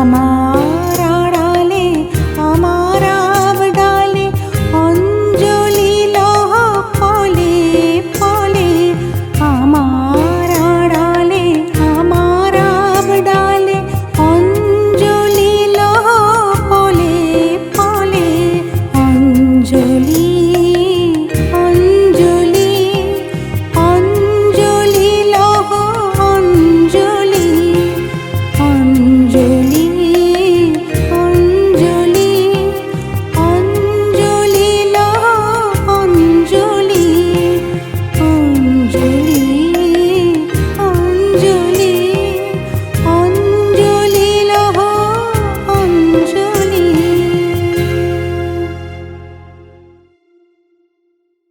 আমার